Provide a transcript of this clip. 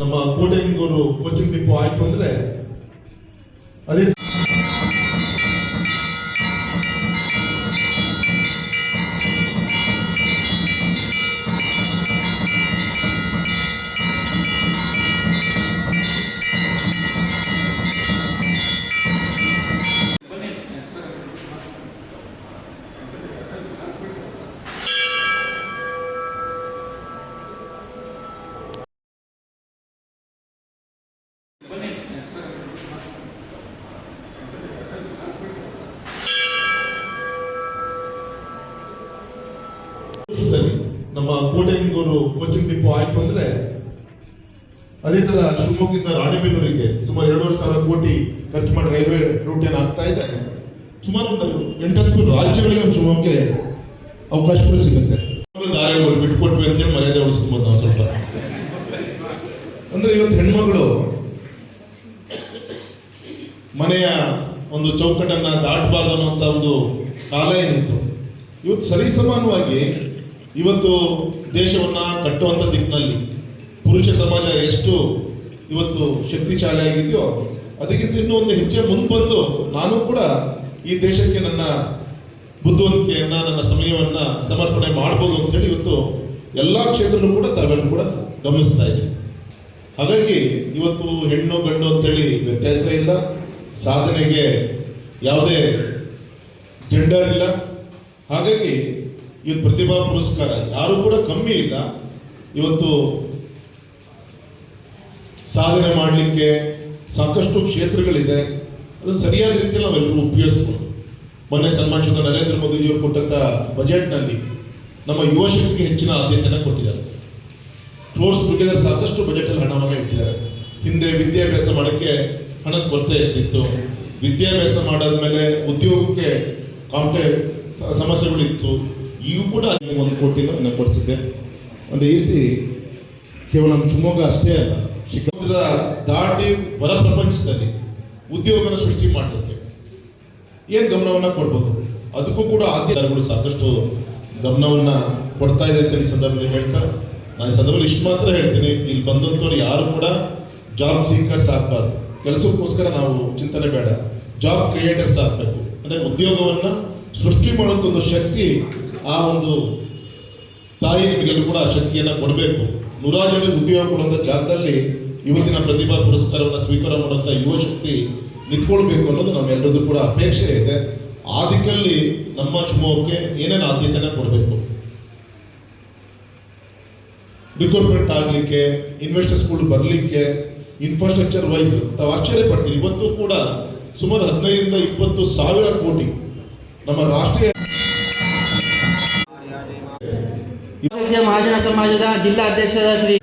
ನಮ್ಮ ಕೋಟೆಂಗೂರು coaching depot ಆಯ್ತು ಅಂದ್ರೆ ಅದೇ ನಮ್ಮ ಕೋಟೆಂಗೂರು ಕೋಚಿಂಗ್ ಡಿಪೋ ಆಯ್ತು ಅಂದ್ರೆ ಅದೇ ತರ ಶಿವಮೊಗ್ಗದಿಂದ ರಾಣೆಬೆನ್ನೂರಿಗೆ ಸುಮಾರು ಎರಡೂವರೆ ಸಾವಿರ ಕೋಟಿ ಖರ್ಚು ಮಾಡಿ ರೈಲ್ವೆ ರೂಟ್ ಏನು ಆಗ್ತಾ ಇದೆ, ಸುಮಾರು ಒಂದು ಎಂಟತ್ತು ರಾಜ್ಯಗಳಿಗೆ ನಮ್ಮ ಶಿವಮೊಗ್ಗಕ್ಕೆ ಅವಕಾಶಗಳು ಸಿಗುತ್ತೆ. ದಾರಿಗಳು ಬಿಟ್ಕೊಟ್ವಿ ಅಂತೇಳಿ ಮರ್ಯಾದೆ ಉಳಿಸ್ಕೊಬೋದು ನಾವು ಸ್ವಲ್ಪ. ಅಂದ್ರೆ ಇವತ್ತು ಹೆಣ್ಮಗಳು ಮನೆಯ ಒಂದು ಚೌಕಟ್ಟನ್ನ ದಾಟಬಾರ್ದು ಅನ್ನುವಂಥ ಒಂದು ಕಾಲ ಏನಿತ್ತು. ಇವತ್ತು ಸರಿಸಮಾನವಾಗಿ ಇವತ್ತು ದೇಶವನ್ನ ಕಟ್ಟುವಂಥ ದಿಕ್ಕಿನಲ್ಲಿ ಪುರುಷ ಸಮಾಜ ಎಷ್ಟು ಇವತ್ತು ಶಕ್ತಿಶಾಲಿ ಆಗಿದೆಯೋ, ಅದಕ್ಕಿಂತ ಇನ್ನೂ ಒಂದು ಹೆಜ್ಜೆ ಮುಂದೆ ಬಂದು ನಾನು ಕೂಡ ಈ ದೇಶಕ್ಕೆ ನನ್ನ ಬುದ್ಧಿವಂತಿಕೆಯನ್ನ, ನನ್ನ ಸಮಯವನ್ನ ಸಮರ್ಪಣೆ ಮಾಡ್ಬೋದು ಅಂತೇಳಿ ಇವತ್ತು ಎಲ್ಲ ಕ್ಷೇತ್ರನೂ ಕೂಡ ತಾವೆಲ್ಲರೂ ಕೂಡ ಗಮನಿಸ್ತಾ ಇದೆ ಹಾಗಾಗಿ ಇವತ್ತು ಹೆಣ್ಣು, ಗಂಡು ಅಂತೇಳಿ ವ್ಯತ್ಯಾಸ ಇಲ್ಲ. ಸಾಧನೆಗೆ ಯಾವುದೇ ಜೆಂಡರ್ ಇಲ್ಲ. ಹಾಗಾಗಿ ಇವತ್ತು ಪ್ರತಿಭಾ ಪುರಸ್ಕಾರ ಯಾರು ಕೂಡ ಕಮ್ಮಿ ಇಲ್ಲ. ಇವತ್ತು ಸಾಧನೆ ಮಾಡಲಿಕ್ಕೆ ಸಾಕಷ್ಟು ಕ್ಷೇತ್ರಗಳಿದೆ. ಅದನ್ನು ಸರಿಯಾದ ರೀತಿಯಲ್ಲಿ ನಾವೆಲ್ಲರೂ ಉಪಯೋಗಿಸ್ಬೋದು. ಮೊನ್ನೆ ಸನ್ಮಾನಿಸಿದ ನರೇಂದ್ರ ಮೋದಿಜಿಯವರು ಕೊಟ್ಟಂಥ ಬಜೆಟ್ನಲ್ಲಿ ನಮ್ಮ ಯುವ ಶಕ್ತಿಗೆ ಹೆಚ್ಚಿನ ಆದ್ಯತೆಯನ್ನು ಕೊಟ್ಟಿದ್ದಾರೆ. ಕ್ಲೋರ್ಸ್ ಟುಗೆದರ್ ಸಾಕಷ್ಟು ಬಜೆಟಲ್ಲಿ ಹಣವನ್ನು ಇಟ್ಟಿದ್ದಾರೆ. ಹಿಂದೆ ವಿದ್ಯಾಭ್ಯಾಸ ಮಾಡೋಕ್ಕೆ ಹಣದ ಕೊರತೆ ಇರ್ತಿತ್ತು. ವಿದ್ಯಾಭ್ಯಾಸ ಮಾಡಾದ್ಮೇಲೆ ಉದ್ಯೋಗಕ್ಕೆ ಕಾಂಪ್ಲೆ ಸಮಸ್ಯೆಗಳಿತ್ತು. ಈಗ ಕೂಡ ಒಂದು ಕೋಟಿನ ನಾನು ಕೊಡಿಸಿದ್ದೆ ಒಂದು ರೀತಿ ಕೇವಲ ನಮ್ಮ ಶಿವಮೊಗ್ಗ ಅಷ್ಟೇ ಅಲ್ಲ ಶಿಕ್ಷಣ ದಾಟಿ ಹೊರ ಪ್ರಪಂಚದಲ್ಲಿ ಉದ್ಯೋಗನ ಸೃಷ್ಟಿ ಮಾಡಲಿಕ್ಕೆ ಏನು ಗಮನವನ್ನ ಕೊಡ್ಬೋದು? ಅದಕ್ಕೂ ಕೂಡ ಆದ್ಯತೆಗಳು ಸಾಕಷ್ಟು ಗಮನವನ್ನ ಕೊಡ್ತಾ ಇದೆ ಅಂತ ಈ ಸಂದರ್ಭದಲ್ಲಿ ಹೇಳ್ತಾ, ನಾನು ಈ ಸಂದರ್ಭದಲ್ಲಿ ಇಷ್ಟು ಮಾತ್ರ ಹೇಳ್ತೀನಿ, ಇಲ್ಲಿ ಬಂದಂಥವ್ರು ಯಾರು ಕೂಡ ಜಾಬ್ ಸೀಕರ್ಸ್ ಆಗಬಾರ್ದು ಕೆಲಸಕ್ಕೋಸ್ಕರ ನಾವು ಚಿಂತನೆ ಬೇಡ. ಜಾಬ್ ಕ್ರಿಯೇಟರ್ಸ್ ಆಗಬೇಕು ಅಂದರೆ ಉದ್ಯೋಗವನ್ನು ಸೃಷ್ಟಿ ಮಾಡುವಂಥ ಒಂದು ಶಕ್ತಿ ಆ ಒಂದು ತಾಯಿ ನಿಮಗೆಲ್ಲೂ ಕೂಡ ಶಕ್ತಿಯನ್ನು ಕೊಡಬೇಕು. ನೂರಾರು ಉದ್ಯೋಗ ಕೊಡುವಂಥ ಜಾಗದಲ್ಲಿ ಇವತ್ತಿನ ಪ್ರತಿಭಾ ಪುರಸ್ಕಾರವನ್ನು ಸ್ವೀಕಾರ ಮಾಡುವಂಥ ಯುವಶಕ್ತಿ ನಿಂತ್ಕೊಳ್ಬೇಕು ಅನ್ನೋದು ನಮ್ಮೆಲ್ಲರದ್ದು ಕೂಡ ಅಪೇಕ್ಷೆ ಇದೆ. ಆ ದಿಕ್ಕಲ್ಲಿ ನಮ್ಮ ಶಿವಮೊಗ್ಗಕ್ಕೆ ಏನೇನು ಆದ್ಯತೆಯನ್ನು ಕೊಡಬೇಕು? ರಿಕ್ರೂಟ್ಮೆಂಟ್ ಆಗಲಿಕ್ಕೆ ಇನ್ವೆಸ್ಟರ್ಸ್ಗಳು ಬರಲಿಕ್ಕೆ ಇನ್ಫ್ರಾಸ್ಟ್ರಕ್ಚರ್ ವೈಸ್ ತಾವು ಆಶ್ಚರ್ಯ ಪಡ್ತೀವಿ ಇವತ್ತು ಕೂಡ ಸುಮಾರು ಹದಿನೈದರಿಂದ ಇಪ್ಪತ್ತು ಸಾವಿರ ಕೋಟಿ ನಮ್ಮ ರಾಷ್ಟ್ರೀಯ ಮಹಾಜನ ಸಮಾಜದ ಜಿಲ್ಲಾ ಅಧ್ಯಕ್ಷರಾದ ಶ್ರೀ